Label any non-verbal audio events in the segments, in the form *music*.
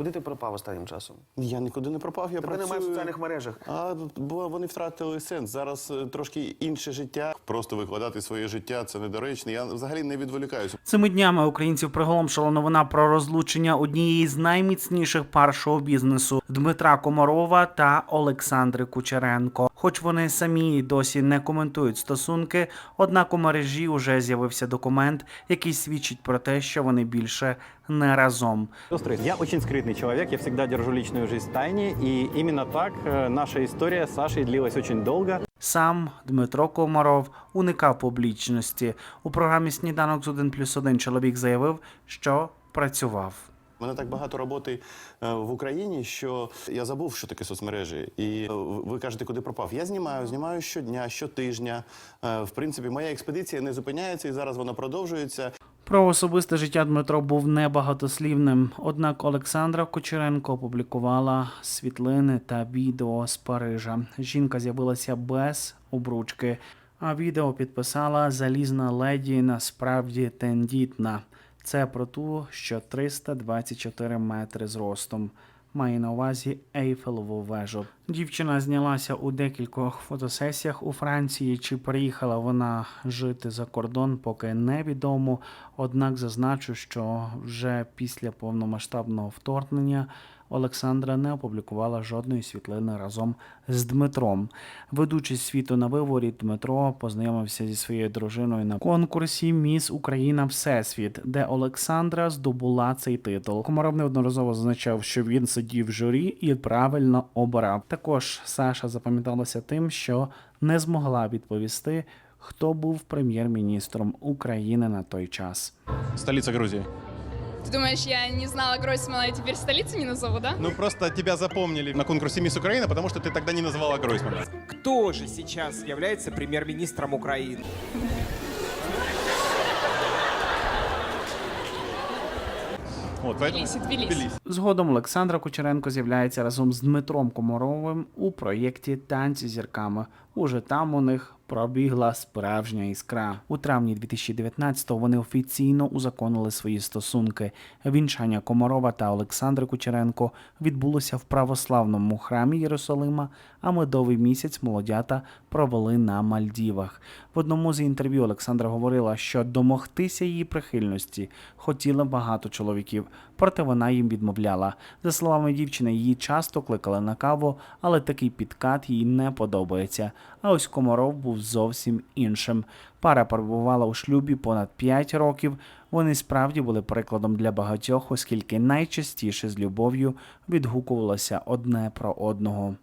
Куди ти пропав останнім часом? Я нікуди не пропав, я Тебе немає в соціальних мережах. А бо вони втратили сенс. Зараз е, трошки інше життя. Просто викладати своє життя це недоречно. Я взагалі не відволікаюся. Цими днями українців приголомшила новина про розлучення однієї з найміцніших пар шоу-бізнесу Дмитра Комарова та Олександри Кучеренко. Хоч вони самі досі не коментують стосунки, однак у мережі вже з'явився документ, який свідчить про те, що вони більше не разом. Сестры, я очень скрытный человек, я всегда держу личную жизнь в тайне, и именно так э, наша история с Сашей длилась очень долго. Сам Дмитро Комаров уникав публічності. У програмі Сніданок з 1 плюс 1 чоловік заявив, що працював. У мене так багато роботи е, в Україні, що я забув, що таке соцмережі. І е, ви кажете, куди пропав. Я знімаю, знімаю щодня, щотижня. Е, В принципі, моя експедиція не зупиняється, і зараз вона продовжується. Про особисте життя Дмитро був небагатослівним. Однак Олександра Кучеренко опублікувала світлини та відео з Парижа. Жінка з'явилася без обручки, а відео підписала залізна леді насправді тендітна. Це про ту, що 324 метри зростом. Має на увазі Ейфелову вежу. Дівчина знялася у декількох фотосесіях у Франції. Чи приїхала вона жити за кордон, поки невідомо. Однак зазначу, що вже після повномасштабного вторгнення Олександра не опублікувала жодної світлини разом з Дмитром. Ведучий світу на виворі Дмитро познайомився зі своєю дружиною на конкурсі Міс Україна Всесвіт, де Олександра здобула цей титул. Комаров неодноразово зазначав, що він сидів в журі і правильно обирав. Також Саша запам'яталася тим, що не змогла відповісти, хто був прем'єр-міністром України на той час. Столица Грузии. Ты думаешь, я не знала Гройсмана и теперь столицу не назову, да? Ну просто тебя запомнили на конкурсе Мисс Украина, потому что ты тогда не называла Гройсмана. Кто же сейчас является премьер-министром Украины? Вот, поэтому... Тбилиси, Тбилиси. Згодом Олександра Кучеренко з'являється разом з Дмитром Комаровим у проєкті Танці з зірками. Уже там у них пробігла справжня іскра. У травні 2019-го вони офіційно узаконили свої стосунки. Вінчання Комарова та Олександри Кучеренко відбулося в православному храмі Єрусалима, а медовий місяць молодята провели на Мальдівах. В одному з інтерв'ю Олександра говорила, що домогтися її прихильності хотіли багато чоловіків, проте вона їм відмовляла. За словами дівчини, її часто кликали на каву, але такий підкат їй не подобається. А ось Комаров був зовсім іншим. Пара перебувала у шлюбі понад 5 років. Вони справді були прикладом для багатьох, оскільки найчастіше з любов'ю відгукувалося одне про одного.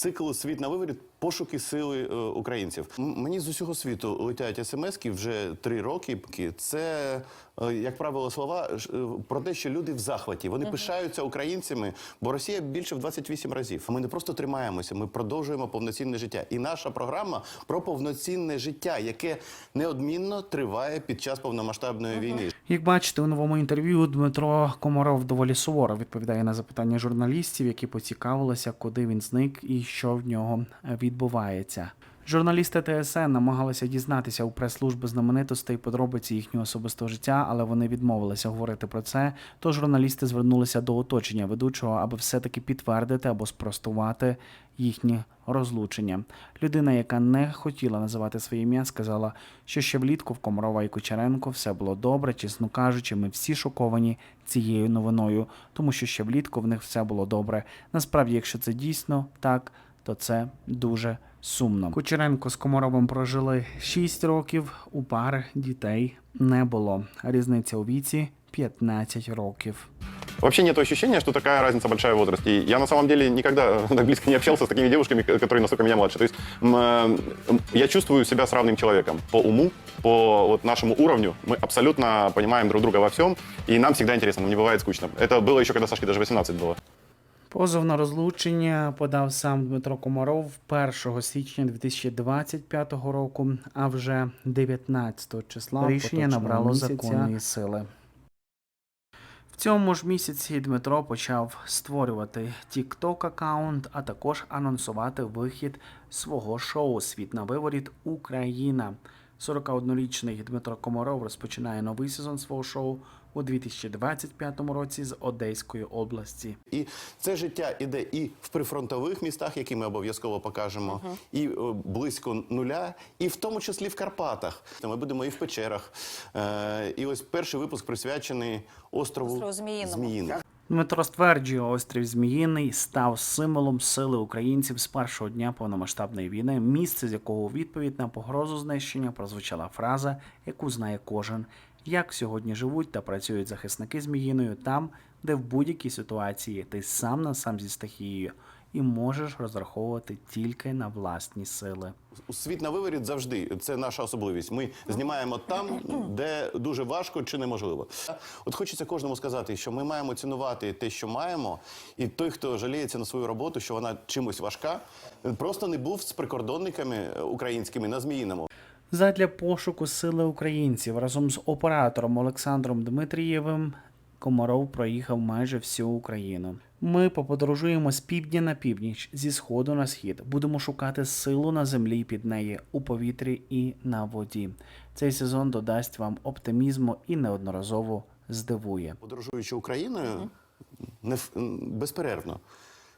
Циклу Світ на виворіт пошуки сили е, українців. Мені з усього світу летять смски вже три роки. Це, е, як правило, слова ж, е, про те, що люди в захваті. Вони пишаються українцями, бо Росія більше в 28 разів. Ми не просто тримаємося, ми продовжуємо повноцінне життя. І наша програма про повноцінне життя, яке неодмінно триває під час повномасштабної війни. Як бачите, у новому інтерв'ю Дмитро Комаров доволі суворо відповідає на запитання журналістів, які поцікавилися, куди він зник і що в нього відбувається. Журналісти ТСН намагалися дізнатися у прес-служби знаменитостей подробиці їхнього особистого життя, але вони відмовилися говорити про це. Тож журналісти звернулися до оточення ведучого, аби все-таки підтвердити або спростувати їхнє розлучення. Людина, яка не хотіла називати своє ім'я, сказала, що ще влітку в Комарова і Кучеренко все було добре. Чесно кажучи, ми всі шоковані цією новиною, тому що ще влітку в них все було добре. Насправді, якщо це дійсно так, то це дуже сумно. Кучеренко з Комаровим прожили 6 років. У пари дітей не було. Різниця у віці 15 років. Вообще нет ощущения, что такая разница большая в возрасте. И я на самом деле никогда *laughs* так близко не общался с такими девушками, к- которые настолько меня младше. То есть м, э, я чувствую себя с равным человеком. По уму, по вот нашему уровню мы абсолютно понимаем друг друга во всем. И нам всегда интересно, нам не бывает скучно. Это было еще, когда Сашке даже 18 было. Позов на розлучення подав сам Дмитро Комаров 1 січня 2025 року, а вже 19 числа рішення набрало законної сили. В цьому ж місяці Дмитро почав створювати TikTok аккаунт, а також анонсувати вихід свого шоу Світ на виворіт Україна. 41-річний Дмитро Комаров розпочинає новий сезон свого шоу у 2025 році з Одеської області. І це життя іде і в прифронтових містах, які ми обов'язково покажемо, і е, близько нуля, і в тому числі в Карпатах. Ми будемо і в печерах. Е, І ось перший випуск присвячений острову, Острову Зміїному. Дмитро стверджує, острів Зміїний став символом сили українців з першого дня повномасштабної війни, місце з якого у відповідь на погрозу знищення прозвучала фраза, яку знає кожен. Як сьогодні живуть та працюють захисники Зміїною там, де в будь-якій ситуації ти сам на сам зі стихією і можеш розраховувати тільки на власні сили. Світ на виворіт завжди це наша особливість. Ми знімаємо там, де дуже важко чи неможливо. От хочеться кожному сказати, що ми маємо цінувати те, що маємо, і той, хто жаліється на свою роботу, що вона чимось важка, просто не був з прикордонниками українськими на Зміїному. Задля пошуку сили українців разом з оператором Олександром Дмитрієвим Комаров проїхав майже всю Україну. Ми поподорожуємо з півдня на північ, зі сходу на схід. Будемо шукати силу на землі під неї, у повітрі і на воді. Цей сезон додасть вам оптимізму і неодноразово здивує. подорожуючи Україною, не безперервно.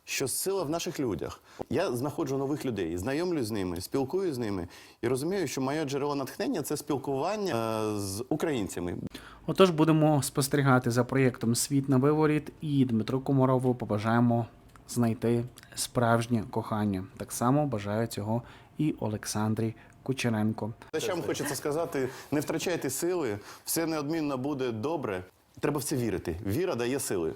Що сила в наших людях. Я знаходжу нових людей, знайомлюсь з ними, спілкуюсь з ними і розумію, що моє джерело натхнення це спілкування е, з українцями. Отож, будемо спостерігати за проєктом Світ на виворіт і Дмитру Комарову побажаємо знайти справжнє кохання. Так само бажаю цього і Олександрі Кучеренко. Що вам хочеться сказати, не втрачайте сили, все неодмінно буде добре. Треба в це вірити. Віра дає сили.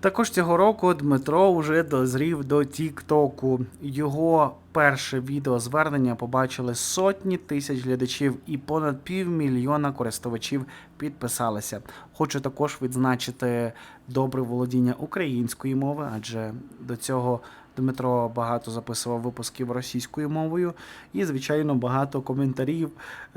Також цього року Дмитро вже дозрів до Тіктоку. Його перше відеозвернення побачили сотні тисяч глядачів і понад півмільйона користувачів підписалися. Хочу також відзначити добре володіння української мови, адже до цього Дмитро багато записував випусків російською мовою, і, звичайно, багато коментарів,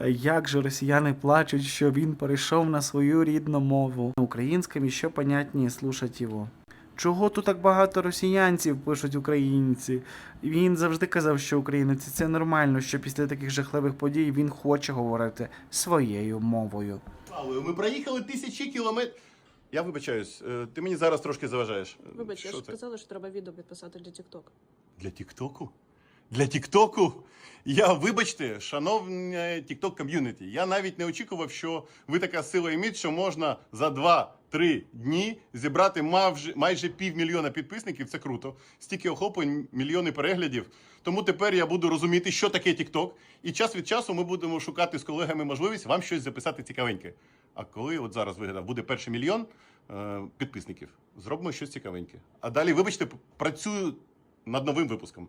як же росіяни плачуть, що він перейшов на свою рідну мову. Українським і що понятніше слушать його. Чого тут так багато росіянців пишуть українці? Він завжди казав, що українці це нормально, що після таких жахливих подій він хоче говорити своєю мовою. Ми проїхали тисячі кілометрів. Я вибачаюсь, е, ти мені зараз трошки заважаєш. Вибач, я Що ж це? сказала, що треба відео підписати для TikTok. Для Тіктоку? Для Тіктоку? Я, вибачте, шановне Тікток ком'юніті, я навіть не очікував, що ви така сила іміть, що можна за 2-3 дні зібрати майже, майже півмільйона підписників. Це круто. Стільки охоплень, мільйони переглядів. Тому тепер я буду розуміти, що таке Тікток. І час від часу ми будемо шукати з колегами можливість вам щось записати цікавеньке. А коли от зараз вигадав, буде перший мільйон е, підписників, зробимо щось цікавеньке. А далі, вибачте, працюю над новим випуском.